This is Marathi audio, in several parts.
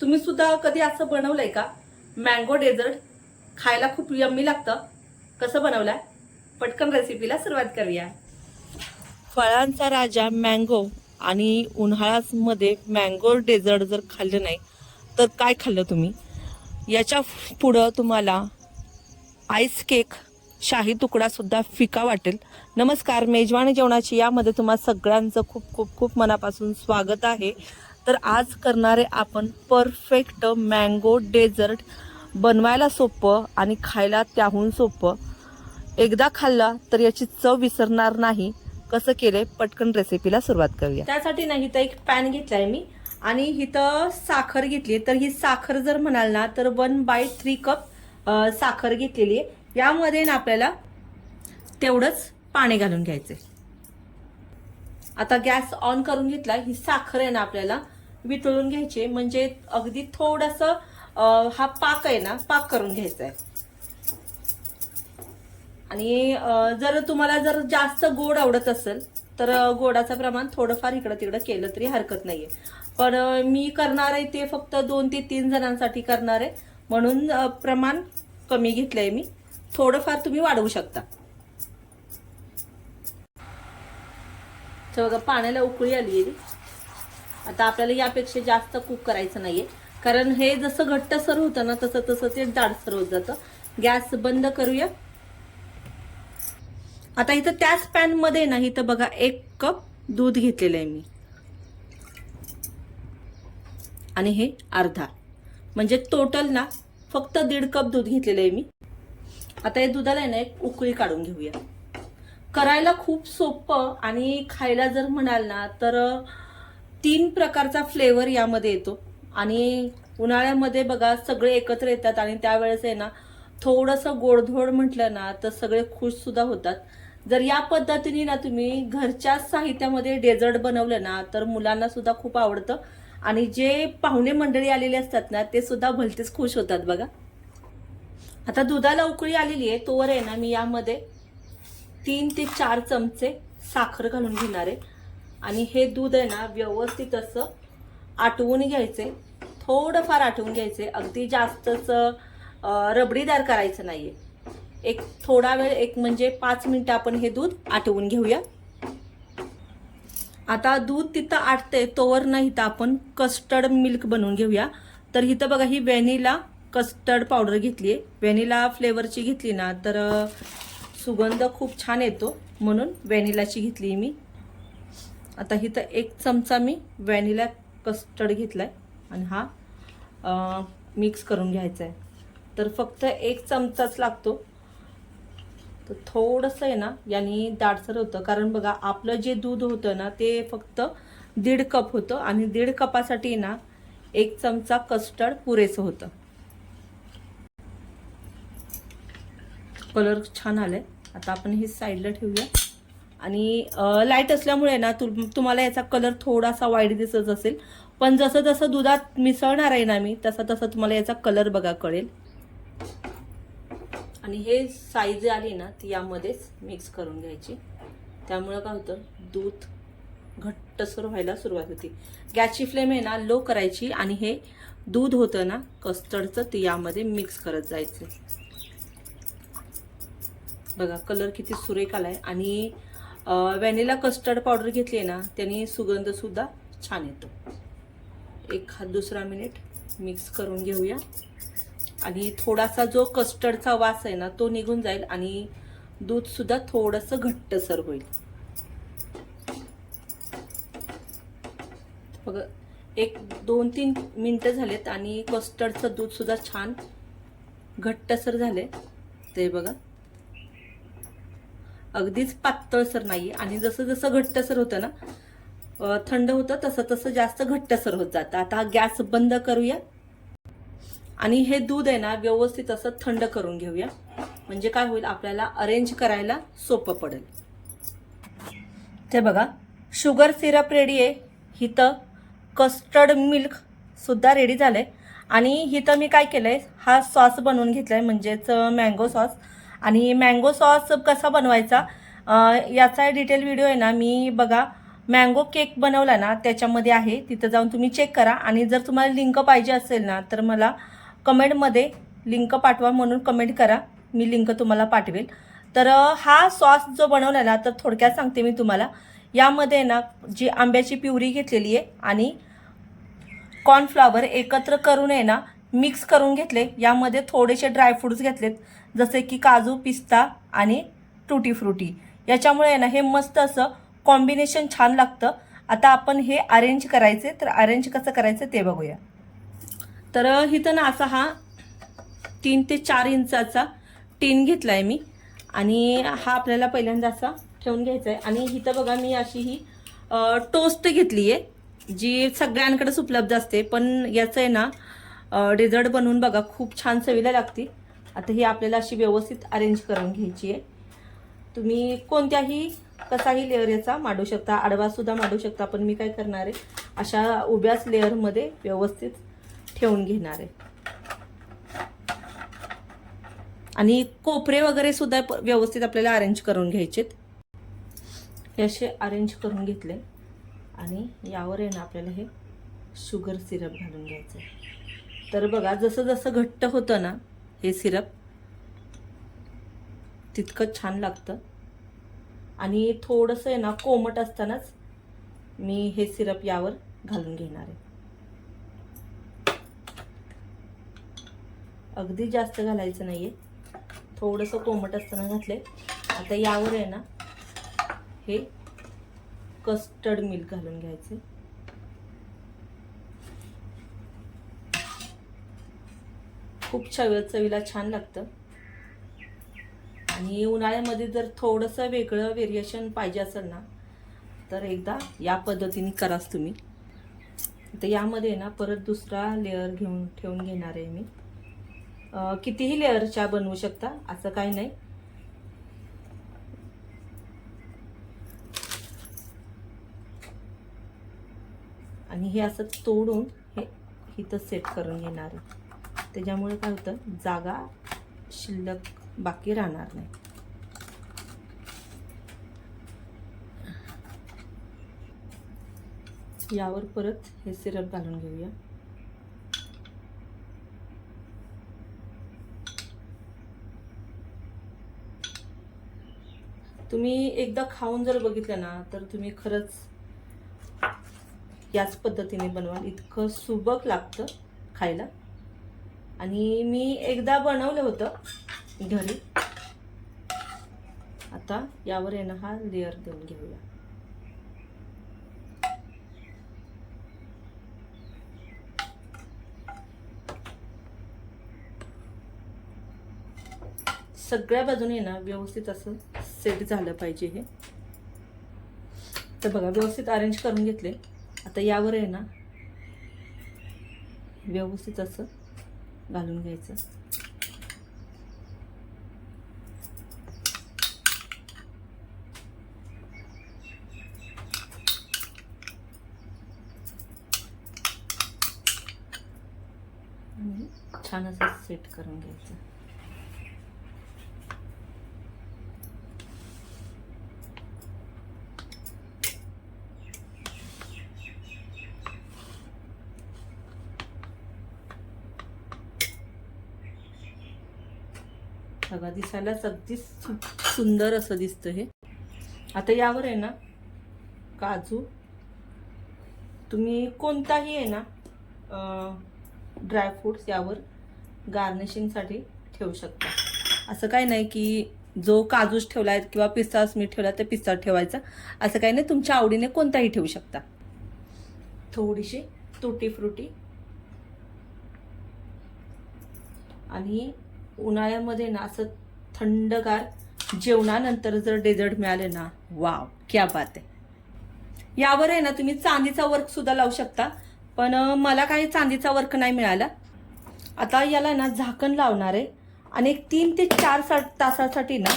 तुम्ही सुद्धा कधी असं बनवलंय का? मँगो डेझर्ट खायला खूप यम्मी लागतं. कसं बनवलंय? पटकन रेसिपीला सुरुवात करूया. फळांचा राजा मँगो आणि उन्हाळ्यामध्ये मँगो डेझर्ट जर खाल्लं नाही तर काय खाल्लं तुम्ही? याच्या पुढं तुम्हाला आईस केक शाही तुकडासुद्धा फिका वाटेल. नमस्कार मेजवानी जेवणाची यामध्ये तुम्हा सगळ्यांचं खूप खूप खूप मनापासून स्वागत आहे. तर आज करणारे आपण परफेक्ट मँगो डेझर्ट बनवायला सोपं आणि खायला त्याहून सोपं. एकदा खाल्ला तर याची चव विसरणार नाही. कसं केलंय? पटकन रेसिपीला सुरुवात करूया. त्यासाठी ना तर एक पॅन घेतलाय मी. आणि इथं साखर घेतली तर ही साखर जर म्हणाल ना तर वन बाय थ्री कप साखर घेतलेली आहे. यामध्ये ना आपल्याला तेवढंच पाणी घालून घ्यायचे आता गॅस ऑन करून घेतला ही साखर आहे ना आपल्याला वितळून घ्यायचे. म्हणजे अगदी थोडस हा पाक आहे ना पाक करून घ्यायचा आहे आणि जर तुम्हाला जर जास्त गोड आवडत असेल तर गोडाचं प्रमाण थोडंफार इकडं तिकडं केलं तरी हरकत नाहीये. पण मी करणार आहे ते फक्त दोन ते तीन जणांसाठी करणार आहे. म्हणून प्रमाण कमी घेतलंय मी. थोडंफार तुम्ही वाढवू शकता. तर बघा पाण्याला उकळी आली आहे. आता आपल्याला यापेक्षा जास्त कुक करायचं नाहीये. कारण हे जसं घट्टसर होतं ना तसं तसं ते जाडसर होत जातं. गॅस बंद करूया. आता इथं त्याच पॅनमध्ये ना इथं बघा एक कप दूध घेतलेलं आहे मी. आणि हे अर्धा. म्हणजे टोटल ना फक्त दीड कप दूध घेतलेलं आहे मी. आता या दुधाला आहे ना एक उकळी काढून घेऊया. करायला खूप सोपं आणि खायला जर म्हणाल ना तर तीन प्रकारचा फ्लेवर यामध्ये येतो. आणि उन्हाळ्यामध्ये बघा सगळे एकत्र येतात आणि त्यावेळेस आहे ना थोडंसं गोडधोड म्हटलं ना तर सगळे खुशसुद्धा होतात. जर या पद्धतीने ना तुम्ही घरच्या साहित्यामध्ये डेझर्ट बनवलं ना तर मुलांना सुद्धा खूप आवडतं. आणि जे पाहुणे मंडळी आलेले असतात ना ते सुद्धा भलतेच खुश होतात बघा. आता दुधाला उकळी आलेली आहे तोवर आहे ना मी यामध्ये तीन ते चार चमचे साखर घालून घेणार आहे. आणि हे दूध आहे ना व्यवस्थित असं आटवून घ्यायचे. थोडंफार आटवून घ्यायचे. अगदी जास्तच रबडीदार करायचं नाही आहे एक थोडा वेळ एक म्हणजे पाच मिनटं आपण हे दूध आटवून घेऊया. आता दूध तिथं आटते तोवर नाही इथं आपण कस्टर्ड मिल्क बनवून घेऊया. तर इथं बघा ही व्हॅनिला कस्टर्ड पावडर घेतली आहे व्हॅनिला फ्लेवरची घेतली ना तर सुगंध खूप छान येतो. म्हणून व्हॅनिलाची घेतली मी. आता इथं एक चमचा मी व्हॅनिला कस्टर्ड आहे आणि हा मिक्स करून घ्यायचा आहे तर फक्त एक चमचाच लागतो. तर थोडंसं आहे ना यांनी दाटसर होतं. कारण बघा आपलं जे दूध होतं ना ते फक्त दीड कप होतं आणि दीड कपासाठी ना एक चमचा कस्टर्ड पुरेसं होतं. कलर छान आलाय. आता आपण हे साईडला ठेवूया. आणि लाइट असल्यामुळे ना तु तुम्हाला याचा कलर थोडासा वाईट दिसत असेल. पण जसं जसं दुधात मिसळणार आहे ना मी तसं तसं तुम्हाला याचा कलर बघा कळेल. आणि हे साईज आली ना ती यामध्येच मिक्स करून घ्यायची. त्यामुळं काय होतं दूध घट्टसर व्हायला सुरुवात होती. गॅसची फ्लेम आहे ना लो करायची आणि हे दूध होतं ना कस्टर्डचं ते यामध्ये मिक्स करत जायचं. बघा कलर किती सुरेख आलाय. आणि व्हॅनिला कस्टर्ड पावडर घेतली ना त्याने सुगंध सुद्धा छान येतो. एक हा दुसरा मिनिट मिक्स करून घेऊया. आणि थोडासा जो कस्टर्डचा वास आहे ना तो निघून जाईल आणि दूध सुद्धा थोडंसं घट्टसर होईल. बघा एक दोन तीन मिनटं झालेत आणि कस्टर्डचं दूध सुद्धा छान घट्टसर झाले ते बघा. अगदीच पातळसर नाही आणि जसं जसं घट्टसर होतं ना थंड होतं तसं तसं जास्त घट्टसर होत जातं. आता गॅस बंद करूया. आणि हे दूध आहे ना व्यवस्थित असं थंड करून घेऊया. म्हणजे काय होईल आपल्याला अरेंज करायला सोपं पडेल. ते बघा शुगर सिरप रेडी आहे. हिथं कस्टर्ड मिल्क सुद्धा रेडी झालंय. आणि हिथं मी काय केलंय हा सॉस बनवून घेतलाय म्हणजेच मँगो सॉस आणि मँगो सॉस कसा बनवायचा याचा डिटेल व्हिडिओ आहे ना मी बघा मँगो केक बनवला ना त्याच्यामध्ये आहे तिथं जाऊन तुम्ही चेक करा. आणि जर तुम्हाला लिंक पाहिजे असेल ना तर मला कमेंटमध्ये लिंक पाठवा म्हणून कमेंट करा. मी लिंक तुम्हाला पाठवेल. तर हा सॉस जो बनवला ना तर थोडक्यात सांगते मी तुम्हाला. यामध्ये ना जी आंब्याची प्युरी घेतलेली आहे आणि कॉर्नफ्लावर एकत्र करून आहे ना मिक्स करून घेतले. यामध्ये थोडेसे ड्रायफ्रूट्स घेतलेत. जसे की काजू पिस्ता आणि टुटी फ्रुटी. याच्यामुळे आहे ना हे मस्त असं कॉम्बिनेशन छान लागतं. आता आपण हे अरेंज करायचे तर अरेंज कसं करायचं ते बघूया. तर इथं ना असा हा तीन ते चार इंचाचा टीन घेतला आहे मी. आणि हा आपल्याला पहिल्यांदा असा ठेवून घ्यायचा आहे आणि इथं बघा मी अशी ही टोस्ट घेतली आहे जी सगळ्यांकडेच उपलब्ध असते. पण याचं आहे ना डेझर्ट बनवून बघा खूप छान चवीला लागते. आता ही आपल्याला अशी व्यवस्थित अरेंज करून घ्यायची आहे. तुम्ही कोणत्याही कसाही लेअर याचा मांडू शकता आडवासुद्धा मांडू शकता पण मी काय करणार आहे अशा उभ्याच लेअरमध्ये व्यवस्थित ठेवून घेणार आहे. आणि कोपरे वगैरे सुद्धा व्यवस्थित आपल्याला अरेंज करून घ्यायचेत हे असे अरेंज करून घेतले. आणि यावर आहे ना आपल्याला हे शुगर सिरप घालून घ्यायचं आहे. तर बघा जसं जसं घट्ट होतं ना हे सिरप तितकं छान लागतं. आणि थोडंसं आहे ना कोमट असतानाच मी हे सिरप यावर घालून घेणार आहे. अगदी जास्त घालायचं नाही आहे थोडंसं कोमट असताना घातले आता यावर आहे ना हे कस्टर्ड मिल्क घालून घ्यायचे खूप चव चवीला छान लागतं. आणि उन्हाळ्यामध्ये जर थोडंसं वेगळं व्हेरिएशन पाहिजे असेल ना तर एकदा या पद्धतीने कराच तुम्ही. तर यामध्ये ना परत दुसरा लेअर घेऊन ठेवून घेणार आहे मी. कितीही लेअरच्या बनवू शकता असं काही नाही. आणि हे असं तोडून हे इथं सेट करून घेणार आहे. त्याच्यामुळे काय होतं? जागा शिल्लक बाकी राहणार नाही. यावर परत हे सिरप घालून घेऊया. तुम्ही एकदा खाऊन जर बघितलं ना तर तुम्ही खरंच याच पद्धतीने बनवाल. इतकं सुबक लागतं खायला. आणि मी एकदा बनवलं होतं घरी. आता यावर येणं हा लेअर देऊन घेऊया. सगळ्या बाजूने ना व्यवस्थित असं सेट झालं पाहिजे हे. तर बघा व्यवस्थित अरेंज करून घेतले. आता यावर आहे ना व्यवस्थित असं घालून घ्यायचं. छानच छान असं सेट करून घ्यायचं. बघा दिसायलाच अगदी सुंदर असं दिसतं हे. आता यावर आहे ना काजू. तुम्ही कोणताही आहे ना ड्रायफ्रूट्स यावर गार्निशिंगसाठी ठेवू शकता. असं काही नाही की जो काजूच ठेवला आहे किंवा पिस्ताच मी ठेवला तर पिस्ता ठेवायचा. असं काही नाही तुमच्या आवडीने कोणताही ठेवू शकता. थोडीशी तुटी फ्रुटी आणि उन्हाळ्यामध्ये ना असं थंडगार जेवणानंतर जर डेझर्ट मिळाले ना वाव क्या बात आहे. यावर आहे ना तुम्ही चांदीचा वर्क सुद्धा लावू शकता. पण मला काही चांदीचा वर्क नाही मिळाला. आता याला ना झाकण लावणार आहे. आणि एक तीन ते चार सा तासासाठी ना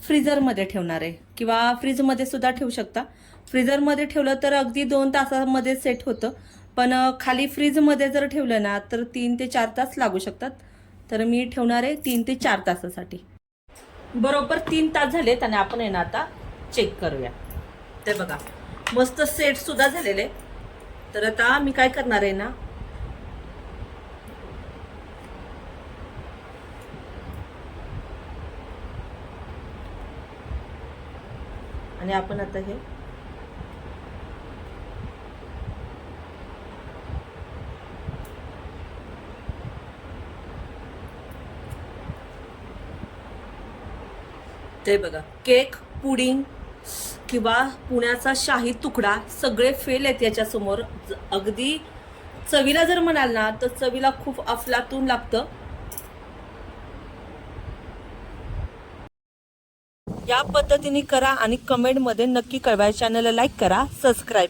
फ्रीजरमध्ये ठेवणार आहे. किंवा फ्रीजमध्ये सुद्धा ठेवू शकता. फ्रीजरमध्ये ठेवलं तर अगदी दोन तासामध्ये सेट होतं. पण खाली फ्रीजमध्ये जर ठेवलं ना तर तीन ते चार तास लागू शकतात. तर मी ठेवणार आहे तीन ते चार तासासाठी. बरोबर तीन तास झालेत आणि आपण आहे ना आता चेक करूया. ते बघा मस्त सेट सुद्धा झालेले. तर आता मी काय करणार आहे ना? आणि आपण आता हे ते बघा. केक पुडिंग किंवा पुण्याचा शाही तुकडा सगळे फेल आहेत याच्यासमोर. अगदी चवीला जर म्हणाल ना तर चवीला खूप अफलातून लागतं. या पद्धतीने करा आणि कमेंटमध्ये नक्की कळवा चॅनलला लाईक करा सबस्क्राईब